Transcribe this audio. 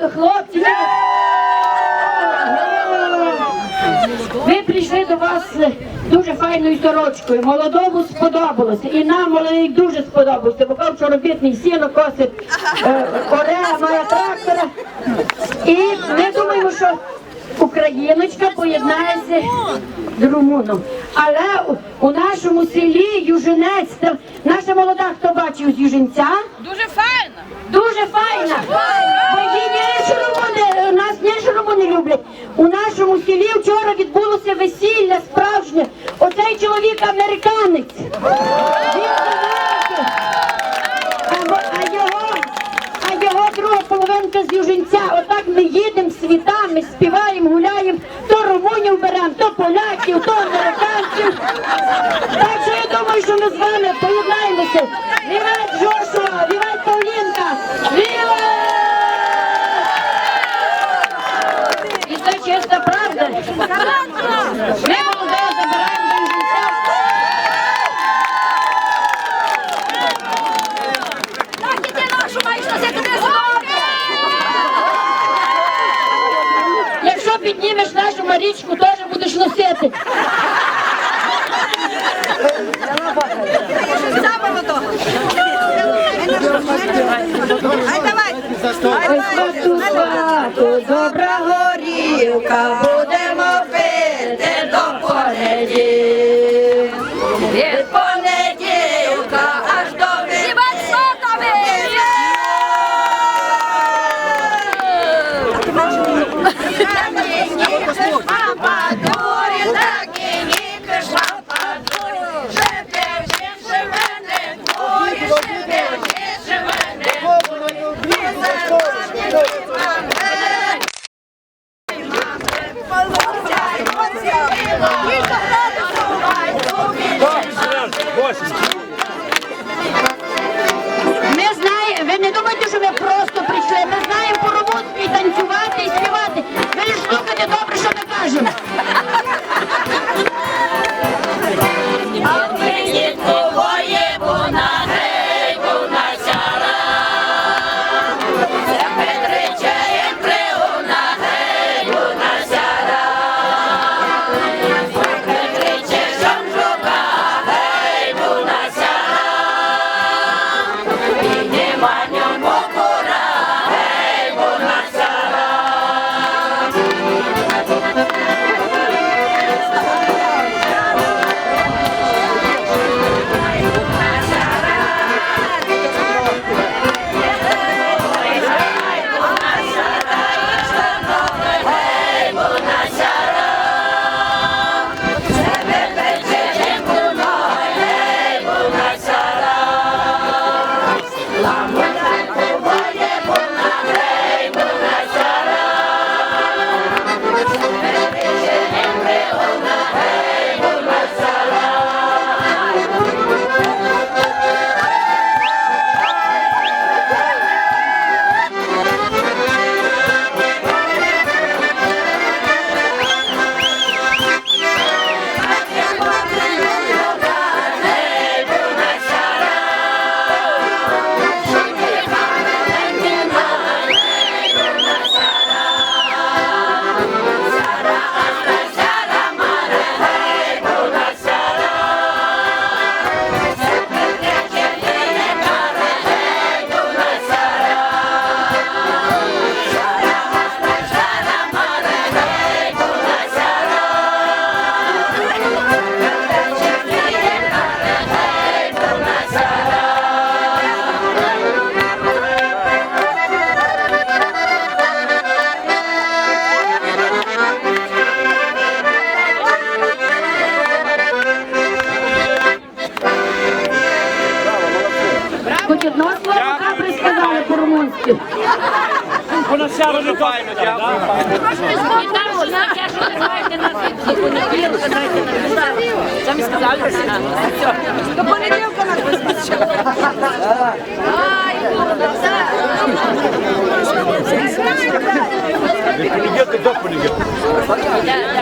Хлопці, ви прийшли до вас дуже файною сорочкою. Молодому сподобалося. І нам молодий дуже сподобався. Бо що робітний сіно косить, е, оре, має трактора. І ми думаємо, що Україночка поєднається з румуном. Але у, нашому селі Южинець, наша молода, хто бачив з Южинця, Дуже файно. Дуже файна. Бо її не що румуни, нас не що румуни люблять. У нашому селі вчора відбулося весілля справжнє. Оцей чоловік американець. А, його, а його друга половинка з Южинця. Отак ми їдемо світами, співаємо, гуляємо, то румунів беремо, то поляків, то американців. Так що я думаю, що ми з вами поєднаємося. Вівать Джошуа, вівать Павлінка, вівать! І правда. Ми молоде забираємо до життя. Так, іди нашу маєш носити не злоби. Якщо піднімеш нашу Марічку, теж будеш носити. Ай, давай. Свату, свату, добра горілка, добре, що не кажемо. По-румунськи. І там що таке, що ви маєте на до понеділка, дайте на Самі сказали, що До понеділка нас визначили. Понеділка до понеділка. Е,